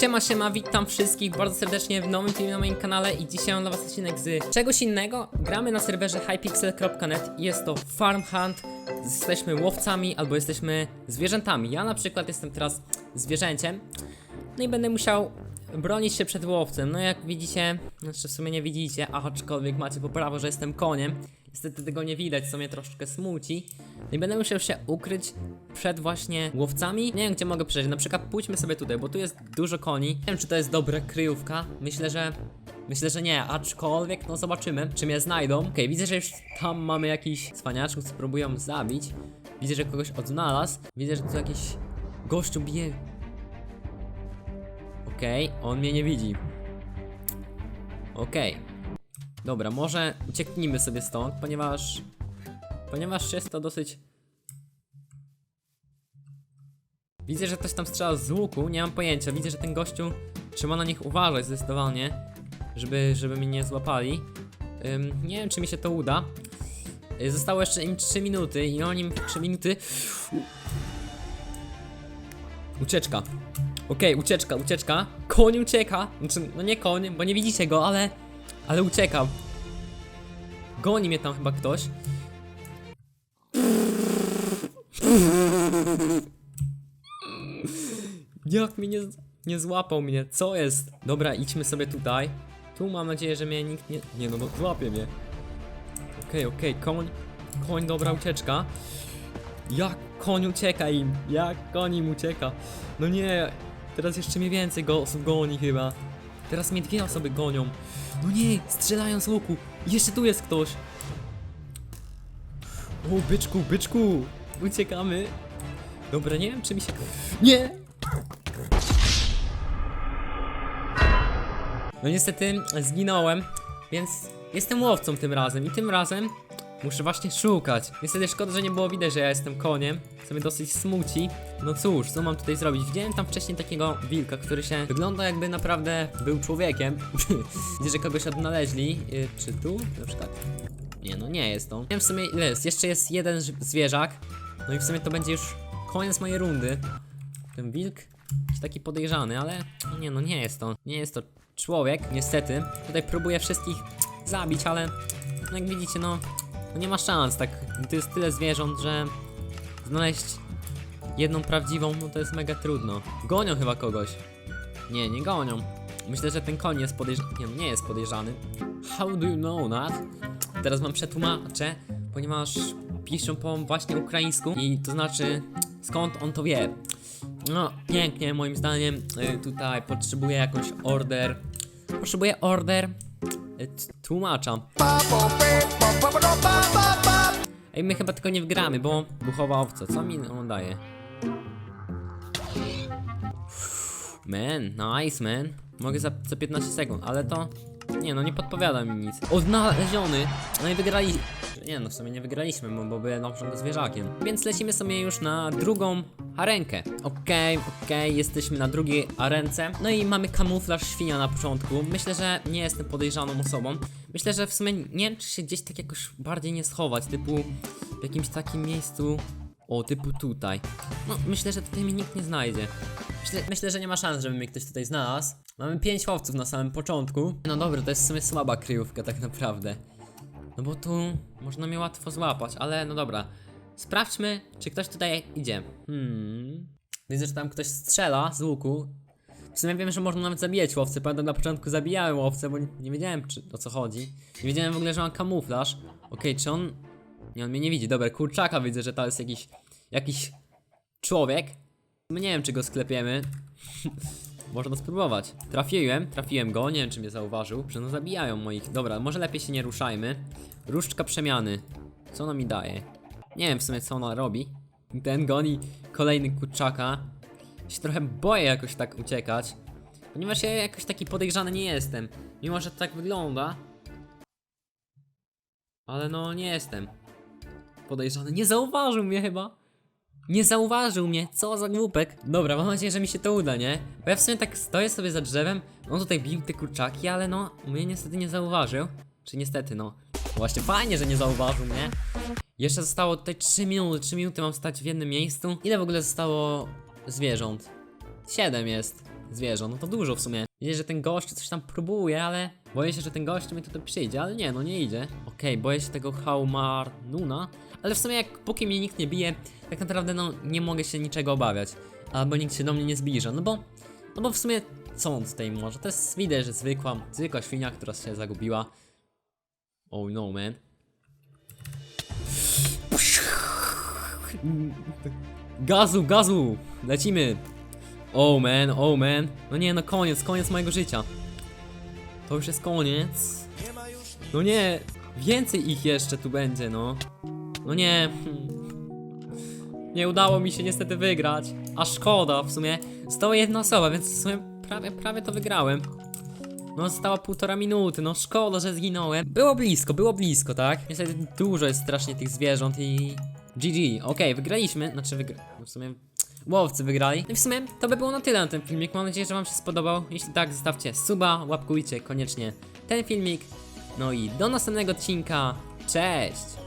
Siema, siema, witam wszystkich bardzo serdecznie w nowym filmie na moim kanale i dzisiaj mam dla was odcinek z czegoś innego. Gramy na serwerze hypixel.net jest to Farm Hunt. Jesteśmy łowcami albo jesteśmy zwierzętami. Ja na przykład jestem teraz zwierzęciem. No i będę musiał bronić się przed łowcem. No jak widzicie, znaczy w sumie nie widzicie, aczkolwiek macie poprawę, że jestem koniem. Niestety tego nie widać, co mnie troszeczkę smuci. No i będę musiał się ukryć przed właśnie łowcami. Nie wiem, gdzie mogę przejść. Na przykład pójdźmy sobie tutaj, bo tu jest dużo koni. Nie wiem, czy to jest dobra kryjówka. Myślę, że... Myślę, że nie, aczkolwiek, no zobaczymy, czy mnie znajdą. Okej, widzę, że już tam mamy jakichś cwaniaczków, co próbują zabić. Widzę, że kogoś odnalazł. Widzę, że tu jakiś gościu bije Okej, on mnie nie widzi. Okej. Dobra, może ucieknijmy sobie stąd, ponieważ... Ponieważ jest to dosyć... Widzę, że ktoś tam strzela z łuku, nie mam pojęcia. Widzę, że ten gościu trzeba na nich uważać zdecydowanie, żeby, żeby mnie nie złapali. Ym, nie wiem, czy mi się to uda. Y, Zostało jeszcze im 3 minuty i oni im 3 minuty... Ucieczka. Okej, ucieczka, ucieczka. Koń ucieka. Znaczy, no nie koń, bo nie widzicie go, ale. Ale ucieka. Goni mnie tam chyba ktoś. Jak mnie nie, nie złapał mnie? Co jest? Dobra, idźmy sobie tutaj. Tu mam nadzieję, że mnie nikt nie. Nie no, no złapie mnie. Okej, okej, koń. Koń, dobra ucieczka. Jak koń ucieka im? Jak koń im ucieka? No nie, teraz jeszcze mnie więcej go osób goni chyba. Teraz mnie dwie osoby gonią. No nie, strzelają z łuku. Jeszcze tu jest ktoś. O, byczku, byczku. Uciekamy. Dobra, nie wiem czy mi się... Nie! No niestety zginąłem, więc jestem łowcą tym razem i tym razem muszę właśnie szukać. Niestety szkoda, że nie było widać, że ja jestem koniem, co mnie dosyć smuci. No cóż, co mam tutaj zrobić? Widziałem tam wcześniej takiego wilka, który się wygląda jakby naprawdę był człowiekiem. Widzę, że kogoś odnaleźli. Yy, czy tu? Na przykład. Nie, no nie jest to. Nie wiem w sumie ile jest. Jeszcze jest jeden zwierzak. No i w sumie to będzie już koniec mojej rundy. Ten wilk jest taki podejrzany, ale no nie, no nie jest to. Nie jest to człowiek, niestety. Tutaj próbuję wszystkich zabić, ale no jak widzicie, no, no nie ma szans, tak. Tu jest tyle zwierząt, że znaleźć jedną prawdziwą, no to jest mega trudno. Gonią chyba kogoś. Nie, nie gonią. Myślę, że ten koń jest podejrzany. Nie, nie jest podejrzany. How do you know that? Teraz wam przetłumaczę, ponieważ piszą po właśnie ukraińsku i to znaczy skąd on to wie. No, pięknie, moim zdaniem. Y, tutaj potrzebuję jakąś order. Potrzebuję order tłumacza. Ej, my chyba tylko nie wgramy, bo buchowa owca. Co mi on daje? Man, nice man. Mogę za, za 15 sekund, ale to... Nie no, nie podpowiada mi nic. Odnaleziony! No i wygrali... Nie no, w sumie nie wygraliśmy, bo, byłem na początku zwierzakiem. Więc lecimy sobie już na drugą arenkę. Okej, okej, jesteśmy na drugiej arence. No i mamy kamuflaż świnia na początku. Myślę, że nie jestem podejrzaną osobą. Myślę, że w sumie nie wiem, czy się gdzieś tak jakoś bardziej nie schować, typu w jakimś takim miejscu... O, typu tutaj. No, myślę, że tutaj mnie nikt nie znajdzie. Myślę, myślę, że nie ma szans, żeby mnie ktoś tutaj znalazł. Mamy pięć łowców na samym początku. No dobra, to jest w sumie słaba kryjówka tak naprawdę. No bo tu można mnie łatwo złapać, ale no dobra. Sprawdźmy, czy ktoś tutaj idzie. Hmm. Widzę, że tam ktoś strzela z łuku. W sumie wiem, że można nawet zabijać łowcę. Pamiętam na początku zabijałem łowcę, bo nie, nie wiedziałem czy, o co chodzi. Nie wiedziałem w ogóle, że mam kamuflaż. Okej, czy on... Nie, on mnie nie widzi. Dobra, kurczaka widzę, że to jest jakiś... Jakiś człowiek. My nie wiem, czy go sklepiemy. Można spróbować. Trafiłem, trafiłem go, nie wiem czy mnie zauważył, że no zabijają moich. Dobra, może lepiej się nie ruszajmy. Różdżka przemiany. Co ona mi daje? Nie wiem w sumie co ona robi. Ten goni kolejny kurczaka. Się trochę boję jakoś tak uciekać. Ponieważ ja jakoś taki podejrzany nie jestem. Mimo, że to tak wygląda. Ale no nie jestem. Podejrzany. Nie zauważył mnie chyba. Nie zauważył mnie, co za głupek. Dobra, mam nadzieję, że mi się to uda, nie? Bo ja w sumie tak stoję sobie za drzewem, on tutaj bił te kurczaki, ale no, mnie niestety nie zauważył. Czy niestety, no. Właśnie fajnie, że nie zauważył mnie. Jeszcze zostało tutaj 3 minuty, 3 minuty mam stać w jednym miejscu. Ile w ogóle zostało zwierząt? 7 jest. zwierząt, no to dużo w sumie. Widzę, że ten gość coś tam próbuje, ale boję się, że ten gość mi tutaj przyjdzie, ale nie, no nie idzie. Okej, boję się tego Haumarnuna, ale w sumie jak póki mnie nikt nie bije, tak naprawdę no nie mogę się niczego obawiać. Albo nikt się do mnie nie zbliża, no bo, no bo w sumie co on tutaj może? To jest widać, że zwykła, zwykła świnia, która się zagubiła. Oh no, man. Gazu, gazu! Lecimy! Oh man, oh man. No nie, no koniec, koniec mojego życia. To już jest koniec. No nie, więcej ich jeszcze tu będzie, no. No nie. hmm. Nie udało mi się niestety wygrać. A szkoda, w sumie została jedna osoba, więc w sumie prawie, prawie to wygrałem. No została półtora minuty, no szkoda, że zginąłem. Było blisko, było blisko, tak? Niestety dużo jest strasznie tych zwierząt i... GG, okej, wygraliśmy, znaczy wygra... w sumie łowcy wygrali. No i w sumie to by było na tyle na ten filmik, mam nadzieję, że wam się spodobał. Jeśli tak, zostawcie suba, łapkujcie koniecznie ten filmik. No i do następnego odcinka, cześć!